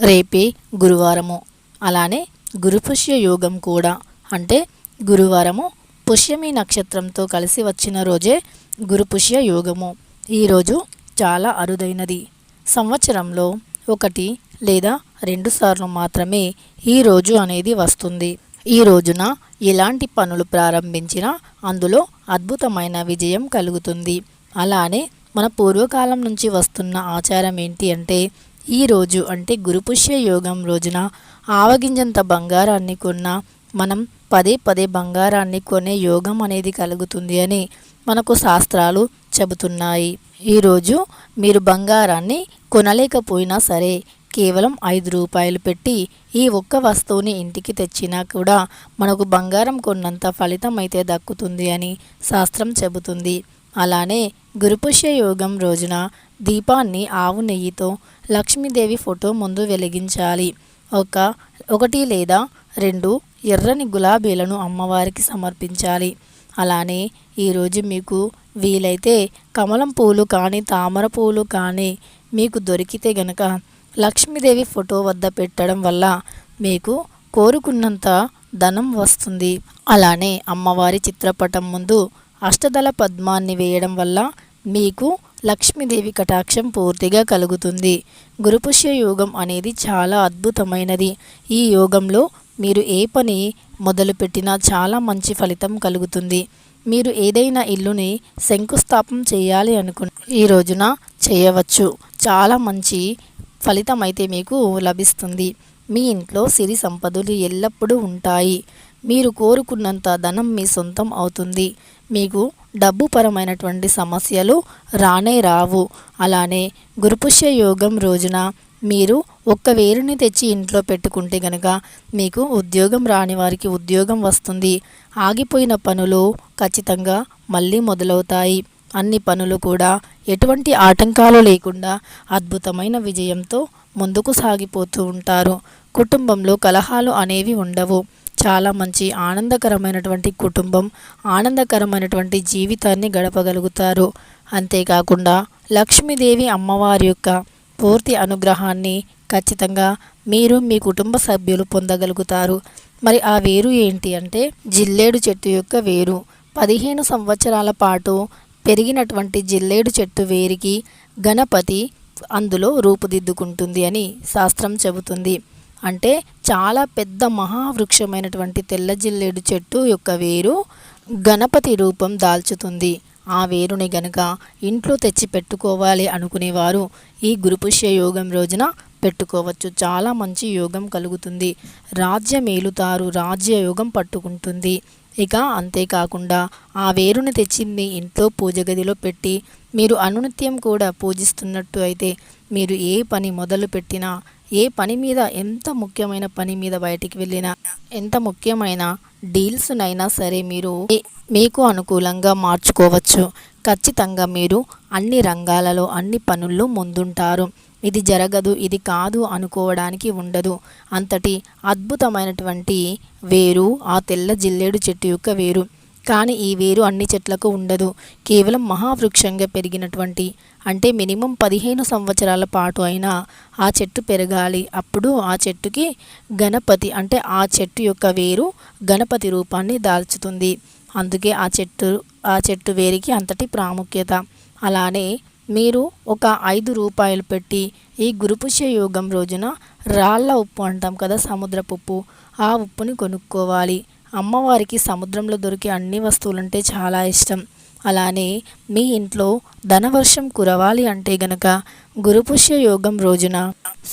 రేపే గురువారము. అలానే గురుపుష్య యోగం కూడా. అంటే గురువారము పుష్యమి నక్షత్రంతో కలిసి వచ్చిన రోజే గురుపుష్య యోగము. ఈరోజు చాలా అరుదైనది. సంవత్సరంలో ఒకటి లేదా రెండు సార్లు మాత్రమే ఈ రోజు అనేది వస్తుంది. ఈ రోజున ఎలాంటి పనులు ప్రారంభించినా అందులో అద్భుతమైన విజయం కలుగుతుంది. అలానే మన పూర్వకాలం నుంచి వస్తున్న ఆచారం ఏంటి అంటే ఈ రోజు అంటే గురుపుష్య యోగం రోజున ఆవగింజంత బంగారాన్ని కొన్న మనం పదే పదే బంగారాన్ని కొనే యోగం అనేది కలుగుతుంది అని మనకు శాస్త్రాలు చెబుతున్నాయి. ఈరోజు మీరు బంగారాన్ని కొనలేకపోయినా సరే కేవలం ఐదు రూపాయలు పెట్టి ఈ ఒక్క వస్తువుని ఇంటికి తెచ్చినా కూడా మనకు బంగారం కొన్నంత ఫలితం అయితే దక్కుతుంది అని శాస్త్రం చెబుతుంది. అలానే గురుపుష్య యోగం రోజున దీపాన్ని ఆవు నెయ్యితో లక్ష్మీదేవి ఫోటో ముందు వెలిగించాలి. ఒక ఒకటి లేదా రెండు ఎర్రని గులాబీలను అమ్మవారికి సమర్పించాలి. అలానే ఈరోజు మీకు వీలైతే కమలం పూలు కానీ తామర పూలు కానీ మీకు దొరికితే గనక లక్ష్మీదేవి ఫోటో వద్ద పెట్టడం వల్ల మీకు కోరుకున్నంత ధనం వస్తుంది. అలానే అమ్మవారి చిత్రపటం ముందు అష్టదళ పద్మాన్ని వేయడం వల్ల మీకు లక్ష్మీదేవి కటాక్షం పూర్తిగా కలుగుతుంది. గురుపుష్య యోగం అనేది చాలా అద్భుతమైనది. ఈ యోగంలో మీరు ఏ పని మొదలుపెట్టినా చాలా మంచి ఫలితం కలుగుతుంది. మీరు ఏదైనా ఇల్లుని శంకుస్థాపన చేయాలి అనుకున్న ఈ రోజున చేయవచ్చు. చాలా మంచి ఫలితం అయితే మీకు లభిస్తుంది. మీ ఇంట్లో సిరి సంపదలు ఎల్లప్పుడూ ఉంటాయి. మీరు కోరుకున్నంత ధనం మీ సొంతం అవుతుంది. మీకు డబ్బు పరమైనటువంటి సమస్యలు రానే రావు. అలానే గురుపుష్య యోగం రోజున మీరు ఒక్క వేరుని తెచ్చి ఇంట్లో పెట్టుకుంటే గనక మీకు ఉద్యోగం రాని వారికి ఉద్యోగం వస్తుంది. ఆగిపోయిన పనులు ఖచ్చితంగా మళ్ళీ మొదలవుతాయి. అన్ని పనులు కూడా ఎటువంటి ఆటంకాలు లేకుండా అద్భుతమైన విజయంతో ముందుకు సాగిపోతూ ఉంటారు. కుటుంబంలో కలహాలు అనేవి ఉండవు. చాలా మంచి ఆనందకరమైనటువంటి కుటుంబం ఆనందకరమైనటువంటి జీవితాన్ని గడపగలుగుతారు. అంతేకాకుండా లక్ష్మీదేవి అమ్మవారి యొక్క పూర్తి అనుగ్రహాన్ని ఖచ్చితంగా మీరు మీ కుటుంబ సభ్యులు పొందగలుగుతారు. మరి ఆ వేరు ఏంటి అంటే జిల్లేడు చెట్టు యొక్క వేరు. పదిహేను సంవత్సరాల పాటు పెరిగినటువంటి జిల్లేడు చెట్టు వేరికి గణపతి అందులో రూపుదిద్దుకుంటుంది అని శాస్త్రం చెబుతుంది. అంటే చాలా పెద్ద మహావృక్షమైనటువంటి తెల్ల జిల్లేడు చెట్టు యొక్క వేరు గణపతి రూపం దాల్చుతుంది. ఆ వేరుని గనక ఇంట్లో తెచ్చి పెట్టుకోవాలి అనుకునేవారు ఈ గురుపుష్య యోగం రోజున పెట్టుకోవచ్చు. చాలా మంచి యోగం కలుగుతుంది. రాజ్యం ఏలుతారు రాజ్య యోగం పట్టుకుంటుంది. ఇక అంతేకాకుండా ఆ వేరుని తెచ్చి మీ ఇంట్లో పూజ గదిలో పెట్టి మీరు అనునిత్యం కూడా పూజిస్తున్నట్టు అయితే మీరు ఏ పని మొదలు పెట్టినా ఏ పని మీద ఎంత ముఖ్యమైన పని మీద బయటికి వెళ్ళినా ఎంత ముఖ్యమైన డీల్స్నైనా సరే మీరు మీకు అనుకూలంగా మార్చుకోవచ్చు. ఖచ్చితంగా మీరు అన్ని రంగాలలో అన్ని పనుల్లో ముందుంటారు. ఇది జరగదు ఇది కాదు అనుకోవడానికి ఉండదు. అంతటి అద్భుతమైనటువంటి వేరు ఆ తెల్ల జిల్లేడు చెట్టు యొక్క వేరు. కానీ ఈ వేరు అన్ని చెట్లకు ఉండదు. కేవలం మహావృక్షంగా పెరిగినటువంటి అంటే మినిమం పదిహేను సంవత్సరాల పాటు అయినా ఆ చెట్టు పెరగాలి. అప్పుడు ఆ చెట్టుకి గణపతి అంటే ఆ చెట్టు యొక్క వేరు గణపతి రూపాన్ని దాల్చుతుంది. అందుకే ఆ చెట్టు ఆ చెట్టు వేరికి అంతటి ప్రాముఖ్యత. అలానే మీరు ఒక ఐదు రూపాయలు పెట్టి ఈ గురుపుష్య యోగం రోజున రాళ్ళ ఉప్పు అంటాం కదా సముద్రపు ఉప్పు ఆ ఉప్పుని కొనుక్కోవాలి. అమ్మవారికి సముద్రంలో దొరికే అన్ని వస్తువులంటే చాలా ఇష్టం. అలానే మీ ఇంట్లో ధనవర్షం కురవాలి అంటే గనక గురుపుష్య యోగం రోజున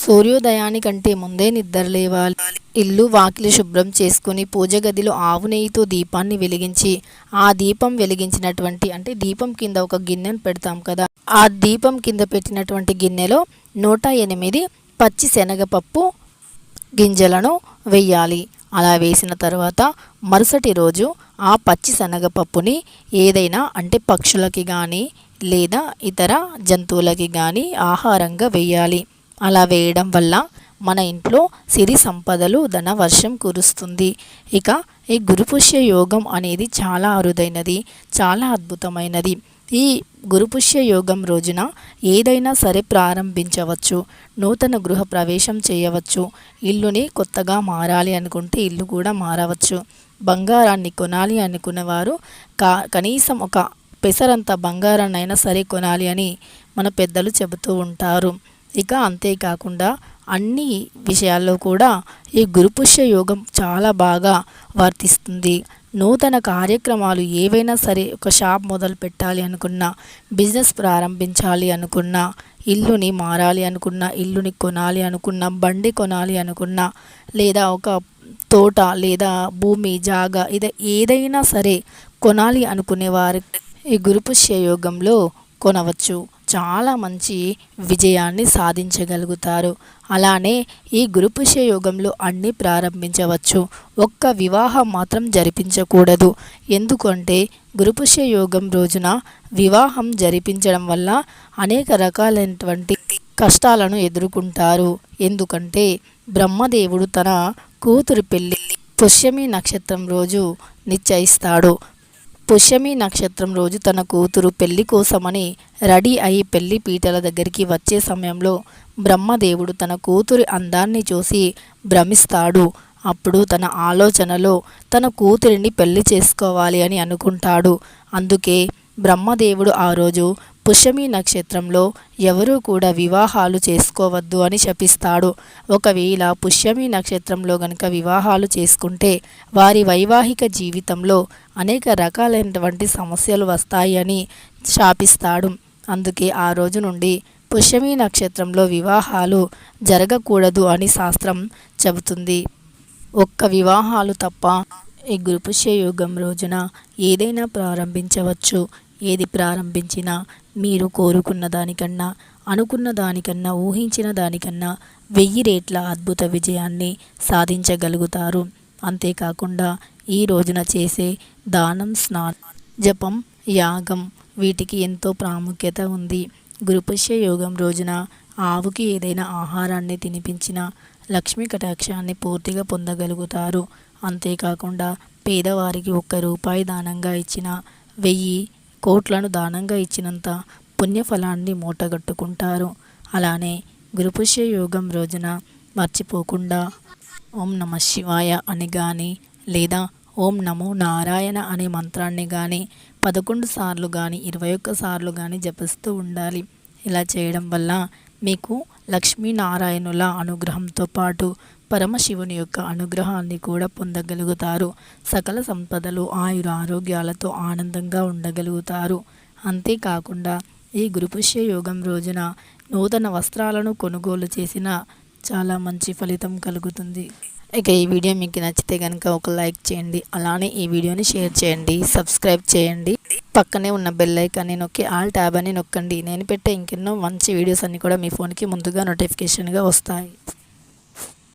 సూర్యోదయానికంటే ముందే నిద్ర లేవాలి. ఇల్లు వాకిలి శుభ్రం చేసుకుని పూజ గదిలో ఆవు నెయ్యితో దీపాన్ని వెలిగించి ఆ దీపం వెలిగించినటువంటి అంటే దీపం కింద ఒక గిన్నెను పెడతాం కదా. ఆ దీపం కింద పెట్టినటువంటి గిన్నెలో నూట ఎనిమిది పచ్చి శనగపప్పు గింజలను వెయ్యాలి. అలా వేసిన తర్వాత మరుసటి రోజు ఆ పచ్చి శనగపప్పుని ఏదైనా అంటే పక్షులకి కానీ లేదా ఇతర జంతువులకి కానీ ఆహారంగా వేయాలి. అలా వేయడం వల్ల మన ఇంట్లో సిరి సంపదలు ధన వర్షం కురుస్తుంది. ఇక ఈ గురుపుష్య యోగం అనేది చాలా అరుదైనది చాలా అద్భుతమైనది. ఈ గురుపుష్య యోగం రోజున ఏదైనా సరే ప్రారంభించవచ్చు. నూతన గృహ ప్రవేశం చేయవచ్చు. ఇల్లుని కొత్తగా మారాలి అనుకుంటే ఇల్లు కూడా మారవచ్చు. బంగారాన్ని కొనాలి అనుకునేవారు కా కనీసం ఒక పెసరంత బంగారాన్ని అయినా సరే కొనాలి అని మన పెద్దలు చెబుతూ ఉంటారు. ఇక అంతేకాకుండా అన్ని విషయాల్లో కూడా ఈ గురుపుష్య యోగం చాలా బాగా వర్తిస్తుంది. నూతన కార్యక్రమాలు ఏవైనా సరే ఒక షాప్ మొదలు పెట్టాలి అనుకున్నా బిజినెస్ ప్రారంభించాలి అనుకున్నా ఇల్లుని మారాలి అనుకున్నా ఇల్లుని కొనాలి అనుకున్నా బండి కొనాలి అనుకున్నా లేదా ఒక తోట లేదా భూమి జాగా ఇది ఏదైనా సరే కొనాలి అనుకునే వారి ఈ గురుపుష్య యోగంలో కొనవచ్చు. చాలా మంచి విజయాన్ని సాధించగలుగుతారు. అలానే ఈ గురుపుష్య యోగంలో అన్నీ ప్రారంభించవచ్చు. ఒక్క వివాహం మాత్రం జరిపించకూడదు. ఎందుకంటే గురుపుష్య యోగం రోజున వివాహం జరిపించడం వల్ల అనేక రకాలైనటువంటి కష్టాలను ఎదుర్కొంటారు. ఎందుకంటే బ్రహ్మదేవుడు తన కూతురు పెళ్ళి పుష్యమి నక్షత్రం రోజు నిశ్చయిస్తాడు. పుష్యమి నక్షత్రం రోజు తన కూతురు పెళ్ళి కోసమని రెడీ అయి పెళ్ళి పీటల దగ్గరికి వచ్చే సమయంలో బ్రహ్మదేవుడు తన కూతురి అందాన్ని చూసి భ్రమిస్తాడు. అప్పుడు తన ఆలోచనలో తన కూతురిని పెళ్ళి చేసుకోవాలి అని అనుకుంటాడు. అందుకే బ్రహ్మదేవుడు ఆ రోజు పుష్యమి నక్షత్రంలో ఎవరూ కూడా వివాహాలు చేసుకోవద్దు అని శపిస్తాడు. ఒకవేళ పుష్యమి నక్షత్రంలో గనుక వివాహాలు చేసుకుంటే వారి వైవాహిక జీవితంలో అనేక రకాలైనటువంటి సమస్యలు వస్తాయి అని శాపిస్తాడు. అందుకే ఆ రోజు నుండి పుష్యమి నక్షత్రంలో వివాహాలు జరగకూడదు అని శాస్త్రం చెబుతుంది. ఒక్క వివాహాలు తప్ప ఈ గురుపుష్య యోగం రోజున ఏదైనా ప్రారంభించవచ్చు. ఏది ప్రారంభించినా మీరు కోరుకున్న దానికన్నా అనుకున్న దానికన్నా ఊహించిన దానికన్నా వెయ్యి రేట్ల అద్భుత విజయాన్ని సాధించగలుగుతారు. అంతేకాకుండా ఈ రోజున చేసే దానం స్నానం జపం యాగం వీటికి ఎంతో ప్రాముఖ్యత ఉంది. గురుపుష్య యోగం రోజున ఆవుకి ఏదైనా ఆహారాన్ని తినిపించిన లక్ష్మీ కటాక్షాన్ని పూర్తిగా పొందగలుగుతారు. అంతేకాకుండా పేదవారికి ఒక్క రూపాయి దానంగా ఇచ్చిన వెయ్యి కోట్లను దానంగా ఇచ్చినంత పుణ్యఫలాన్ని మూటగట్టుకుంటారు. అలానే గురుపుష్య యోగం రోజున మర్చిపోకుండా ఓం నమ శివాయ అని కానీ లేదా ఓం నమో నారాయణ అనే మంత్రాన్ని కానీ పదకొండు సార్లు కానీ ఇరవై ఒక్క సార్లు కానీ జపిస్తూ ఉండాలి. ఇలా చేయడం వల్ల మీకు లక్ష్మీనారాయణుల అనుగ్రహంతో పాటు పరమశివుని యొక్క అనుగ్రహాన్ని కూడా పొందగలుగుతారు. సకల సంపదలు ఆయుర ఆరోగ్యాలతో ఆనందంగా ఉండగలుగుతారు. అంతేకాకుండా ఈ గురుపుష్య యోగం రోజున నూతన వస్త్రాలను కొనుగోలు చేసిన చాలా మంచి ఫలితం కలుగుతుంది. ఇక ఈ వీడియో మీకు నచ్చితే కనుక ఒక లైక్ చేయండి అలానే ఈ వీడియోని షేర్ చేయండి సబ్స్క్రైబ్ చేయండి. పక్కనే ఉన్న బెల్ ఐకాన్ని నొక్కి ఆల్ ట్యాబ్ అని నొక్కండి. నేను పెట్టే ఇంకెన్నో మంచి వీడియోస్ అన్నీ కూడా మీ ఫోన్కి ముందుగా నోటిఫికేషన్గా వస్తాయి.